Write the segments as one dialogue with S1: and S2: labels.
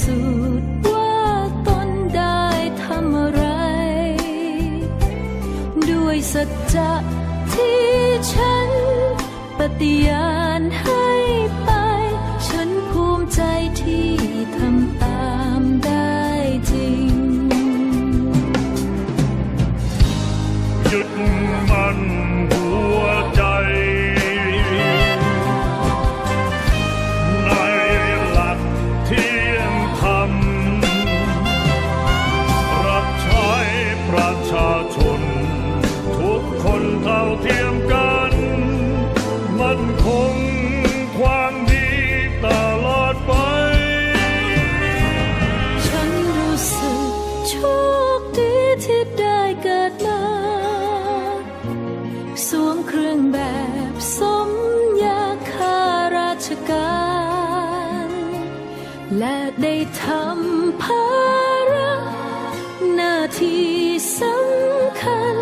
S1: สูจน์ว่าตนได้ทำอะไร ด้วยสัจจะที่ฉันปฏิญาณให้ เครื่องแบบสมยาข้าราชการ และได้ทำภาระหน้าที่สำคัญ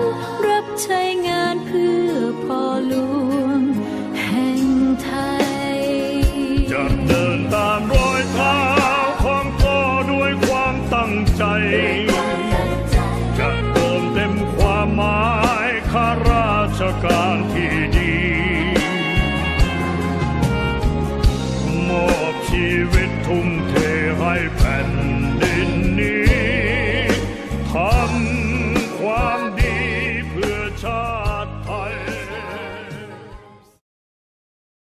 S1: รับใช้งานเพื่อพ่อหลวงแห่งไทย จะ
S2: เดินตามรอยเท้าของพ่อด้วยความตั้งใจ จะเติมเต็มความหมายข้าราชการ ชีวิตทุ่มเทให้แผ่นดินนี้ทำความดีเพื่อชาติ